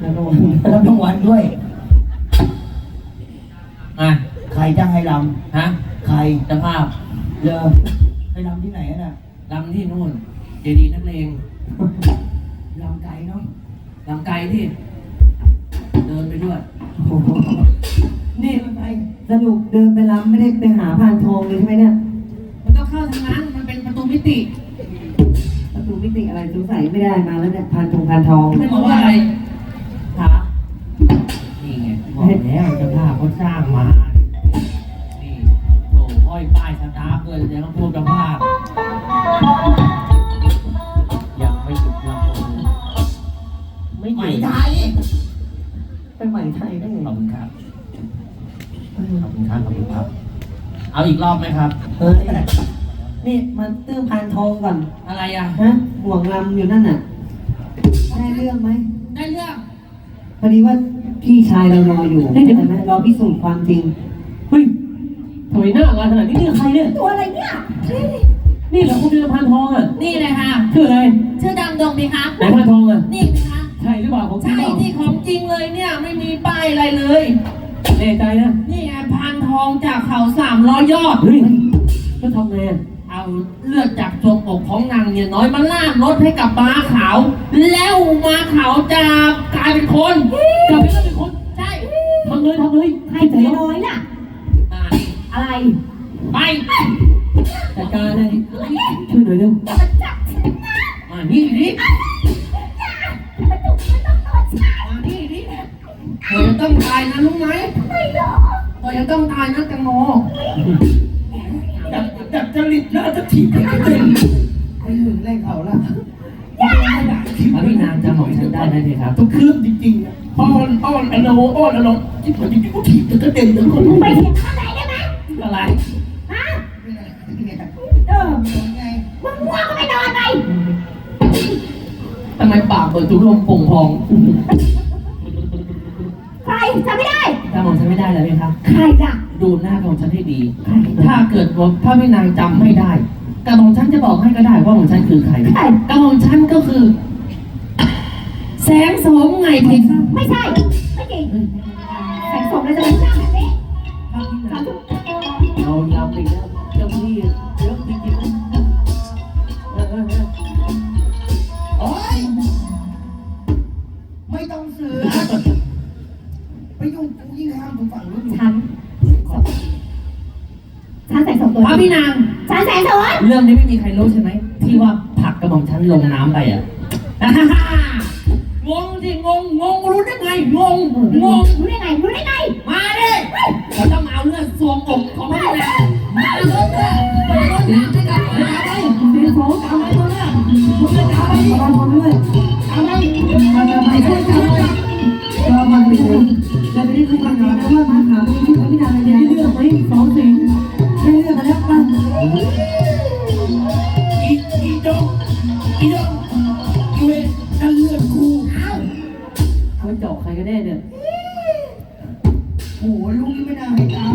แล้วก็รับรางวันด้วย อะใครจ้างให้รฮะใครจะภาพเลอให้รำที่ไหนอะน่ะลำที่นู่น เจดีนักเลงรำไกลเนาะลำไกลที่ เดินไปด้วยนี่มันไปสรุกเดินไปรำไม่ได้ไปหาพานทองเลยใช่ไหมเนี่ย มันต้องเข้าทางนั้น มันเป็นประตูมิติ ตูมิติอะไรสงสัยไม่ได้มาแล้วเนี่ยพานทองพานทองไม่บอกว่าอะไรถานี่ไงบอกแล้วเจ้าภาพเขาสร้างมา นี่โอ้ห้อยป้ายสตาร์ฟเลยแสดงว่าพวกเจ้าภาพยังไม่หยุดลำโพงไม่หไหมยุดไทยไปใหม่ไทยได้ไงขอบคุณครับขอบคุณครับขอบคุณครับ เอาอีกรอบไหมครับเฮ้ย นี่มาตื้อพานทองก่อนอะไรอะ ฮะห่วงลำอยู่นั่นน่ะ ได้เรื่องไหม ได้เรื่องพอดีว่าพี่ชายเรารออยู่ใช่ไหมรอพิสูจน์ความจริง เฮ้ยทำไมหน้างานขนาดนี้นี่ใครเนี่ย ตัวอะไรเนี่ย นี่เหรอคุณเดือนพันทองอะ นี่เลยค่ะ ชื่ออะไร ชื่อดังดงดีคะไหนพันทองอะ นี่ไหมคะใช่หรือเปล่าของจริงใช่เปล่าที่ของจริงเลยเนี่ยไม่มีป้ายอะไรเลย แน่ใจนะ นี่ไงพานทองจากเขาสามร้อยยอด เฮ้ยก็ทำไงอะ เอาเลือดจากทรงอกของนางเนี่ยน้อยมาลาดรถให้กับม้าขาว แล้วม้าขาวจะกลายเป็นคนกลับไปแล้วเป็นคนใช่ทำเลยทำเลยใครใจน้อยน่ะ อะไรไปจัดการเลยช่วยหน่อยเร็วมานี่ดิมานี่ดิเธอจะต้องตายนะรู้ไหมเธอจะต้องตายนะแตงโม จริตแล้วจะถีบให้กระเด็นไอ้หึงเล่นเขาละพระพี่นางจำของฉันได้ไหมพี่ครับต้องเครื่องจริงๆนะอ้อนอ้อนอนโนอ้อนอนโนที่ผมจริงๆก็ถีบจะกระเด็นถึงคนไปเถียงข้างไหนได้ไหมอะไรฮะเออไงมึงง่วงก็ไปนอนไปทำไมปากเปิดจุลมโป่งพองใคร จำไม่ได้จำของฉันไม่ได้เลยพี่ครับ ใครล่ะ ดูหน้าของฉันให้ดี ถ้าเกิดว่าพระพี่นางจำไม่ได้กระของฉันจะบอกให้ก็ได้ว่าของฉันคือใครใคร กระของฉันก็คือ แสงโสมไงเพคะไม่ใช่ ไม่จริงแสงสมเลยจะเป็นหน้าแบบนี้พระพี่นางเอายำอีกแล้วเจ้าพี่เยอะจริงๆเออเออเออโอ๊ย ฉันแสงสมตัวพระพี่นางฉันแสงสมเรื่องนี้ไม่มีใครรู้ใช่ไหมที่ว่าผลักกระหม่อมฉันลงน้ำไปอะงงสิงงงงรู้ได้ไงงงงงรู้ได้ไงรู้ได้ไงมาดิเราต้องเอาเลือดสวมอกของพระพี่นางมาเลยมาเลยด้วยกันมาเลยเสียสองเอาไปตัวเนี่ยคุณจะเอาไปพานทองด้วยเอาเลยมาไปไปช่วยกันก็มันไปถึงจะไปได้รู้กันหน่อยนะว่ามาถามที่พระพิดาอะไรได้เรื่องไหมสองสิ่ง อีอีดงอีดงอีเวตันเลือดกูเขาเจาะใครกันแน่เนี่ย โอ้โหลุงไม่น่าให้ตาม